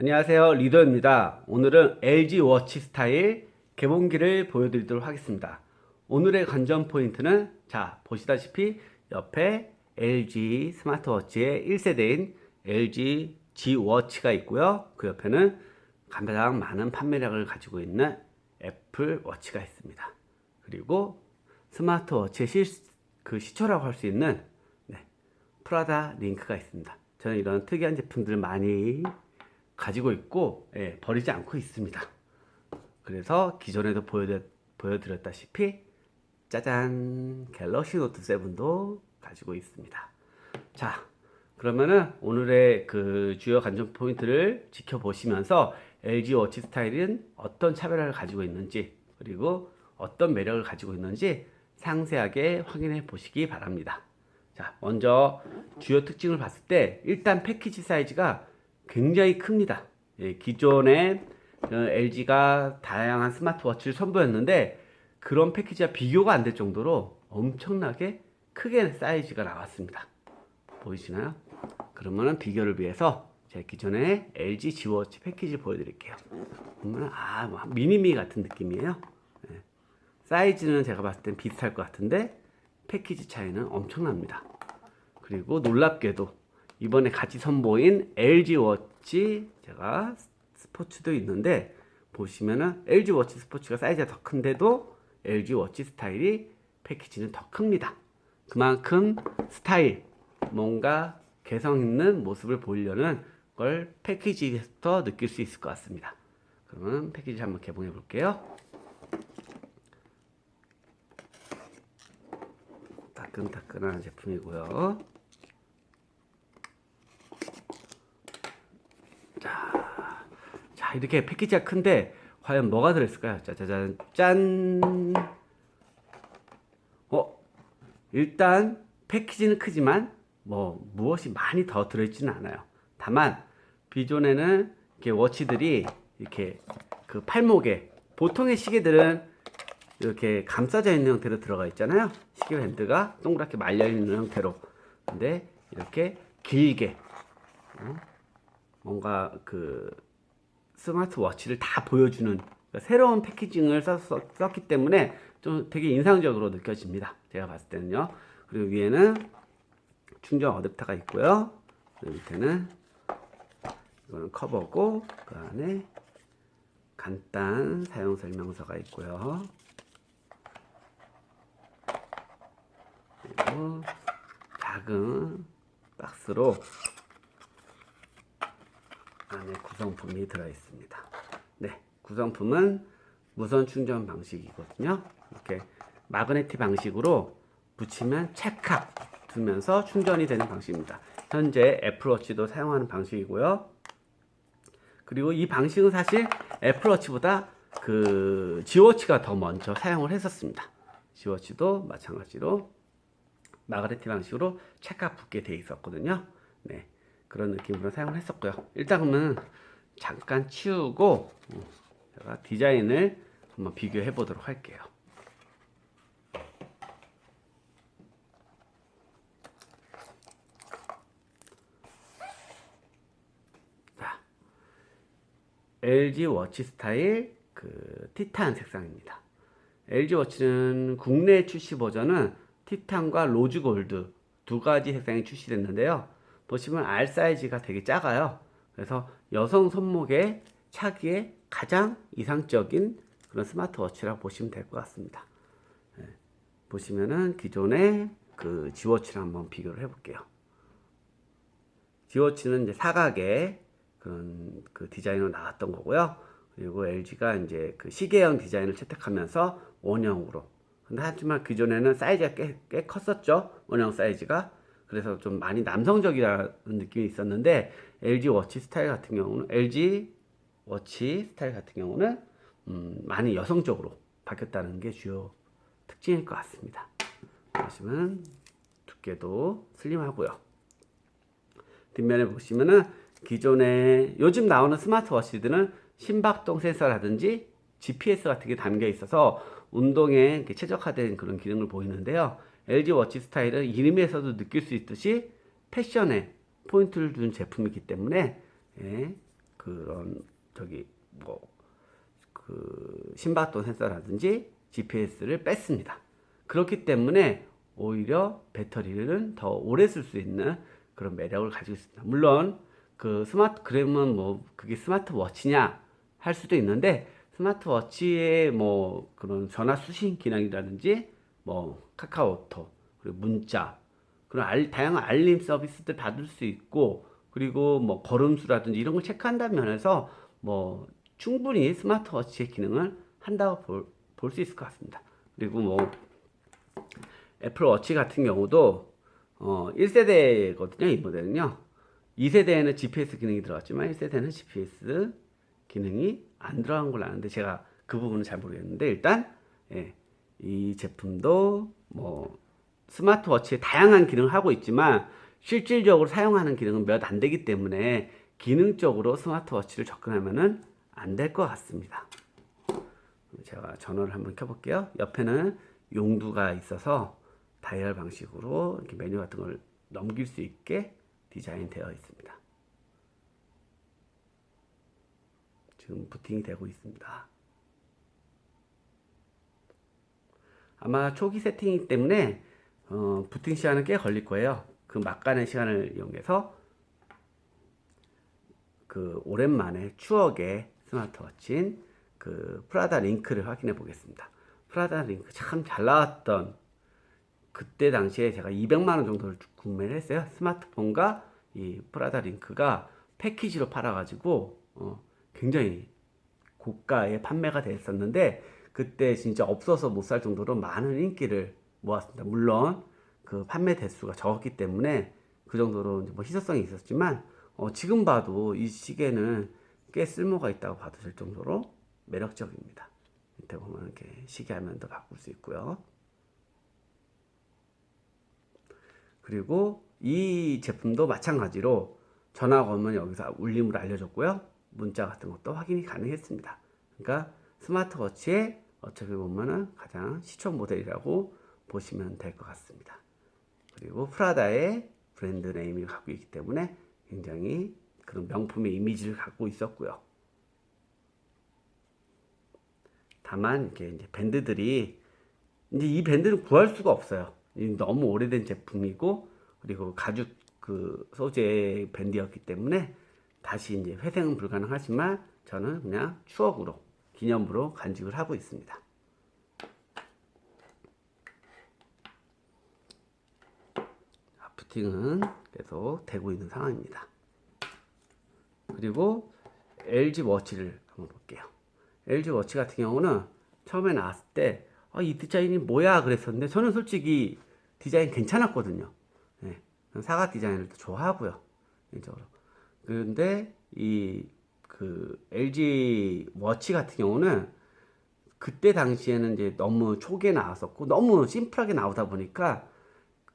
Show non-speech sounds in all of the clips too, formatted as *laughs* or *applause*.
안녕하세요. 리더입니다. 오늘은 LG 워치 스타일 개봉기를 보여드리도록 하겠습니다. 오늘의 관전 포인트는 자 보시다시피 옆에 LG 스마트워치의 1세대인 LG G 워치가 있고요. 그 옆에는 가장 많은 판매량을 가지고 있는 애플 워치가 있습니다. 그리고 스마트워치의 실, 그 시초라고 할 수 있는 네, 프라다 링크가 있습니다. 저는 이런 특이한 제품들을 많이 가지고 있고 예, 버리지 않고 있습니다. 그래서 기존에도 보여드, 보여드렸 다시피 짜잔 갤럭시 노트 7도 가지고 있습니다. 자 그러면은 오늘의 그 주요 관전 포인트를 지켜보시면서 LG 워치 스타일은 어떤 차별화를 가지고 있는지 그리고 어떤 매력을 가지고 있는지 상세하게 확인해 보시기 바랍니다. 자 먼저 주요 특징을 봤을 때 일단 패키지 사이즈가 굉장히 큽니다. 예, 기존에 어, LG가 다양한 스마트워치를 선보였는데 그런 패키지와 비교가 안 될 정도로 엄청나게 크게 사이즈가 나왔습니다. 보이시나요? 그러면은 비교를 위해서 제가 기존에 LG G워치 패키지 보여드릴게요. 보면 아뭐 미니미 같은 느낌이에요. 예. 사이즈는 제가 봤을 땐 비슷할 것 같은데 패키지 차이는 엄청납니다. 그리고 놀랍게도 이번에 같이 선보인 LG 워치 제가 스포츠도 있는데 보시면은 LG 워치 스포츠가 사이즈가 더 큰데도 LG 워치 스타일이 패키지는 더 큽니다. 그만큼 스타일 뭔가 개성 있는 모습을 보이려는 걸 패키지에서 느낄 수 있을 것 같습니다. 그러면 패키지 한번 개봉해 볼게요. 따끈따끈한 제품이고요. 자, 이렇게 패키지가 큰데 과연 뭐가 들어있을까요? 짜자잔 짠. 어, 일단 패키지는 크지만 뭐 무엇이 많이 더 들어있지는 않아요. 다만 비존에는 이렇게 워치들이 이렇게 그 팔목에 보통의 시계들은 이렇게 감싸져 있는 형태로 들어가 있잖아요. 시계 밴드가 동그랗게 말려 있는 형태로. 근데 이렇게 길게 어? 뭔가 그 스마트워치를 다 보여주는 그러니까 새로운 패키징을 썼, 썼기 때문에 좀 되게 인상적으로 느껴집니다. 제가 봤을 때는요. 그리고 위에는 충전 어댑터가 있고요. 밑에는 이거는 커버고 그 안에 간단 사용 설명서가 있고요. 그리고 작은 박스로 안에 구성품이 들어 있습니다. 네, 구성품은 무선 충전 방식이거든요. 이렇게 마그네틱 방식으로 붙이면 찰칵 두면서 충전이 되는 방식입니다. 현재 애플워치도 사용하는 방식이고요. 그리고 이 방식은 사실 애플워치보다 그 지워치가 더 먼저 사용을 했었습니다. 지워치도 마찬가지로 마그네틱 방식으로 찰칵 붙게 돼 있었거든요. 네. 그런 느낌으로 사용을 했었고요. 일단 그러면 잠깐 치우고 어, 제가 디자인을 한번 비교해 보도록 할게요. 자, LG 워치 스타일 그 티탄 색상입니다. LG 워치는 국내 출시 버전은 티탄과 로즈 골드 두 가지 색상이 출시됐는데요. 보시면 R 사이즈가 되게 작아요. 그래서 여성 손목에 차기에 가장 이상적인 그런 스마트워치라고 보시면 될 것 같습니다. 네. 보시면은 기존의 그 지워치랑 한번 비교를 해볼게요. 지워치는 이제 사각의 그런 그 디자인으로 나왔던 거고요. 그리고 LG가 이제 그 시계형 디자인을 채택하면서 원형으로. 근데 하지만 기존에는 사이즈가 꽤, 꽤 컸었죠. 원형 사이즈가. 그래서 좀 많이 남성적이라는 느낌이 있었는데 LG 워치 스타일 같은 경우는 LG 워치 스타일 같은 경우는 음, 많이 여성적으로 바뀌었다는 게 주요 특징일 것 같습니다. 보시면 두께도 슬림하고요. 뒷면에 보시면은 기존에 요즘 나오는 스마트워치들은 심박동 센서라든지 GPS 같은 게 담겨 있어서 운동에 최적화된 그런 기능을 보이는데요. LG 워치 스타일은 이름에서도 느낄 수 있듯이 패션에 포인트를 준 제품이기 때문에 예, 그런 저기 뭐그 심박도 센서라든지 GPS를 뺐습니다. 그렇기 때문에 오히려 배터리는 더 오래 쓸 수 있는 그런 매력을 가지고 있습니다. 물론 그 스마트 그램은 뭐 그게 스마트워치냐 할 수도 있는데 스마트워치의 뭐 그런 전화 수신 기능이라든지 뭐 카카오톡 그리고 문자 그런 알, 다양한 알림 서비스들 받을 수 있고 그리고 뭐 걸음수라든지 이런 걸 체크한다는 면에서 뭐 충분히 스마트워치의 기능을 한다고 볼 수 있을 것 같습니다. 그리고 뭐 애플워치 같은 경우도 어 1세대거든요. 이 모델은요. 2세대에는 GPS 기능이 들어갔지만 1세대는 GPS 기능이 안 들어간 걸로 아는데 제가 그 부분은 잘 모르겠는데 일단 예, 이 제품도 뭐 스마트워치에 다양한 기능을 하고 있지만 실질적으로 사용하는 기능은 몇 안 되기 때문에 기능적으로 스마트워치를 접근하면은 안 될 것 같습니다. 제가 전원을 한번 켜볼게요. 옆에는 용두가 있어서 다이얼 방식으로 이렇게 메뉴 같은 걸 넘길 수 있게 디자인되어 있습니다. 지금 부팅이 되고 있습니다. 아마 초기 세팅이기 때문에 어, 부팅 시간은 꽤 걸릴 거예요. 그 막간의 시간을 이용해서 그 오랜만에 추억의 스마트워치인 그 프라다 링크를 확인해 보겠습니다. 프라다 링크 참 잘 나왔던 그때 당시에 제가 200만 원 정도를 구매를 했어요. 스마트폰과 이 프라다 링크가 패키지로 팔아가지고 어, 굉장히 고가에 판매가 됐었는데 그때 진짜 없어서 못 살 정도로 많은 인기를 모았습니다. 물론 그 판매 대수가 적었기 때문에 그 정도로 뭐 희소성이 있었지만 어, 지금 봐도 이 시계는 꽤 쓸모가 있다고 봐도 될 정도로 매력적입니다. 밑에 보면 이렇게 시계 화면도 바꿀 수 있고요. 그리고 이 제품도 마찬가지로 전화 걸면 여기서 울림으로 알려줬고요. 문자 같은 것도 확인이 가능했습니다. 그러니까 스마트워치의 어떻게 보면은 가장 시초 모델이라고 보시면 될 것 같습니다. 그리고 프라다의 브랜드 네임을 갖고 있기 때문에 굉장히 그런 명품의 이미지를 갖고 있었고요. 다만 이게 이제 밴드들이 이제 이 밴드는 구할 수가 없어요. 너무 오래된 제품이고 그리고 가죽 그 소재의 밴드였기 때문에 다시 이제 회생은 불가능하지만 저는 그냥 추억으로 기념으로 간직을 하고 있습니다. 부팅은 계속 되고 있는 상황입니다. 그리고 LG 워치를 한번 볼게요. LG 워치 같은 경우는 처음에 나왔을 때, 아, 이 디자인이 뭐야? 그랬었는데, 저는 솔직히 디자인 괜찮았거든요. 네. 사각 디자인을 좋아하고요. 그런데 이, 그, LG 워치 같은 경우는 그때 당시에는 이제 너무 초기에 나왔었고, 너무 심플하게 나오다 보니까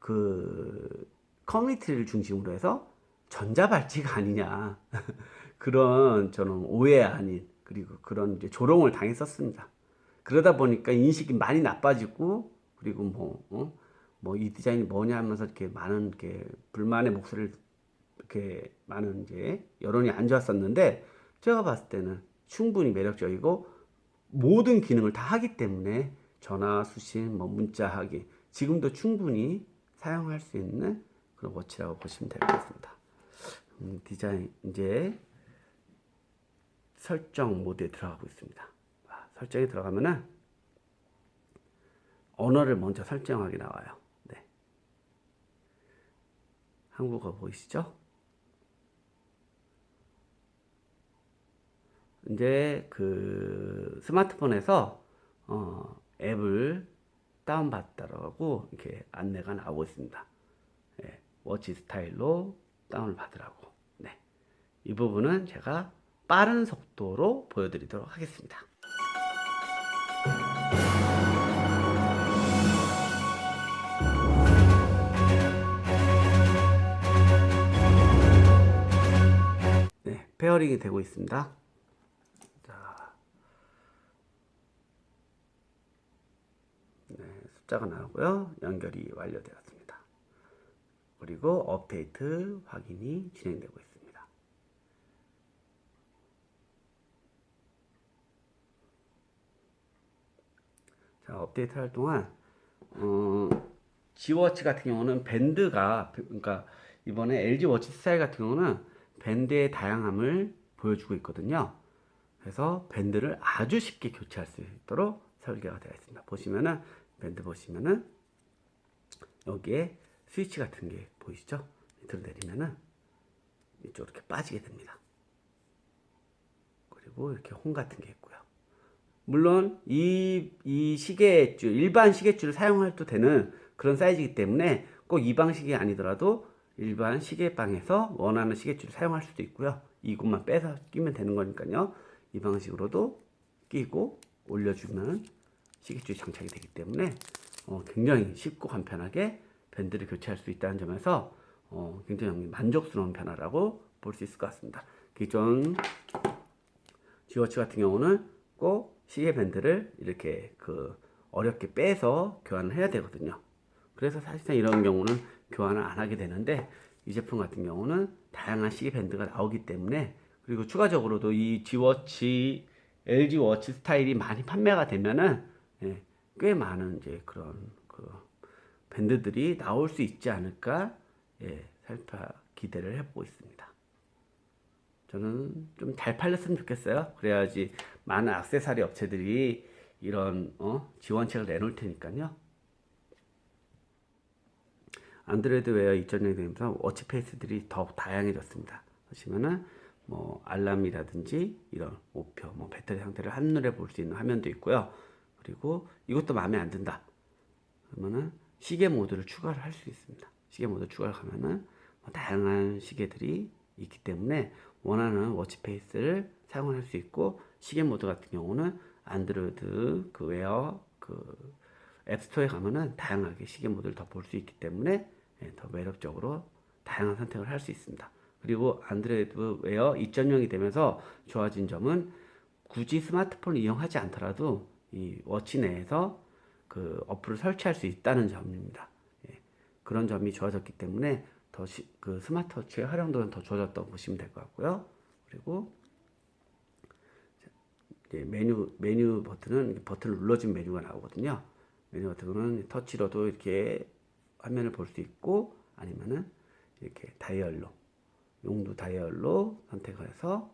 그 커뮤니티를 중심으로 해서 전자발찌가 아니냐. *laughs* 그런 저는 오해 아닌 그리고 그런 이제 조롱을 당했었습니다. 그러다 보니까 인식이 많이 나빠지고 그리고 뭐, 어? 뭐이 디자인이 뭐냐 하면서 이렇게 많은 이렇게 불만의 목소리를 이렇게 많은 이제 여론이 안 좋았었는데 제가 봤을 때는 충분히 매력적이고 모든 기능을 다 하기 때문에 전화, 수신, 뭐 문자 하기 지금도 충분히 사용할 수 있는 그런 워치라고 보시면 될 것 같습니다. 음, 디자인 이제 설정 모드에 들어가고 있습니다. 아, 설정에 들어가면은 언어를 먼저 설정하게 나와요. 네. 한국어 보이시죠? 이제 그 스마트폰에서 어, 앱을 다운받다라고 이렇게 안내가 나오고 있습니다. 네, 워치 스타일로 다운을 받으라고. 네. 이 부분은 제가 빠른 속도로 보여드리도록 하겠습니다. 네, 페어링이 되고 있습니다. 숫자가 나오고요. 연결이 완료되었습니다. 그리고 업데이트 확인이 진행되고 있습니다. 자, 업데이트 할 동안 어, 지워치 같은 경우는 밴드가 그러니까 이번에 LG 워치 스타일 같은 경우는 밴드의 다양함을 보여주고 있거든요. 그래서 밴드를 아주 쉽게 교체할 수 있도록 설계가 되어 있습니다. 보시면은 밴드 보시면은 여기에 스위치 같은 게 보이시죠? 밑으로 내리면은 이쪽으로 이렇게 빠지게 됩니다. 그리고 이렇게 홈 같은 게 있고요. 물론 이, 이 시계줄, 일반 시계줄을 사용해도 되는 그런 사이즈이기 때문에 꼭 이 방식이 아니더라도 일반 시계방에서 원하는 시계줄을 사용할 수도 있고요. 이것만 빼서 끼면 되는 거니까요. 이 방식으로도 끼고 올려주면 시계줄이 장착이 되기 때문에 어, 굉장히 쉽고 간편하게 밴드를 교체할 수 있다는 점에서 어, 굉장히 만족스러운 변화라고 볼 수 있을 것 같습니다. 기존 지워치 같은 경우는 꼭 시계 밴드를 이렇게 그 어렵게 빼서 교환을 해야 되거든요. 그래서 사실상 이런 경우는 교환을 안 하게 되는데 이 제품 같은 경우는 다양한 시계 밴드가 나오기 때문에 그리고 추가적으로도 이 지워치 LG 워치 스타일이 많이 판매가 되면은 예, 꽤 많은 이제 그런 그 밴드들이 나올 수 있지 않을까 예, 살펴 기대를 해보고 있습니다. 저는 좀 잘 팔렸으면 좋겠어요. 그래야지 많은 액세서리 업체들이 이런 어, 지원책을 내놓을 테니까요. 안드로이드 웨어 2.0이 되면서 워치페이스들이 더욱 다양해졌습니다. 보시면은 뭐 알람이라든지 이런 우표, 뭐 배터리 상태를 한눈에 볼 수 있는 화면도 있고요. 그리고 이것도 마음에 안 든다. 그러면은 시계 모드를 추가를 할 수 있습니다. 시계 모드 추가를 하면은 뭐 다양한 시계들이 있기 때문에 원하는 워치페이스를 사용할 수 있고 시계 모드 같은 경우는 안드로이드 그 웨어 그 앱스토어에 가면은 다양하게 시계 모드를 더 볼 수 있기 때문에 예, 더 매력적으로 다양한 선택을 할 수 있습니다. 그리고 안드로이드 웨어 2.0이 되면서 좋아진 점은 굳이 스마트폰을 이용하지 않더라도 이 워치 내에서 그 어플을 설치할 수 있다는 점입니다. 예, 그런 점이 좋아졌기 때문에 더 그 스마트워치의 활용도는 더 좋아졌다고 보시면 될 것 같고요. 그리고 메뉴 메뉴 버튼은 버튼을 눌러주면 메뉴가 나오거든요. 메뉴 같은 거는 터치로도 이렇게 화면을 볼 수 있고 아니면은 이렇게 다이얼로 용도 다이얼로 선택을 해서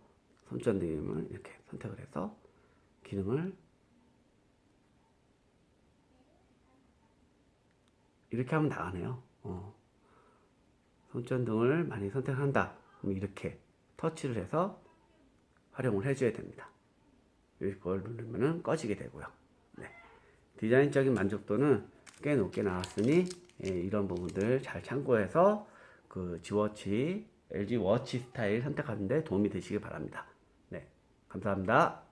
손전등을 이렇게 선택을 해서 기능을 이렇게 하면 나가네요. 어. 손전등을 많이 선택한다. 그럼 이렇게 터치를 해서 활용을 해줘야 됩니다. 이걸 누르면은 꺼지게 되고요. 네. 디자인적인 만족도는 꽤 높게 나왔으니 예, 이런 부분들 잘 참고해서 그 지워치 LG 워치 스타일 선택하는데 도움이 되시길 바랍니다. 네. 감사합니다.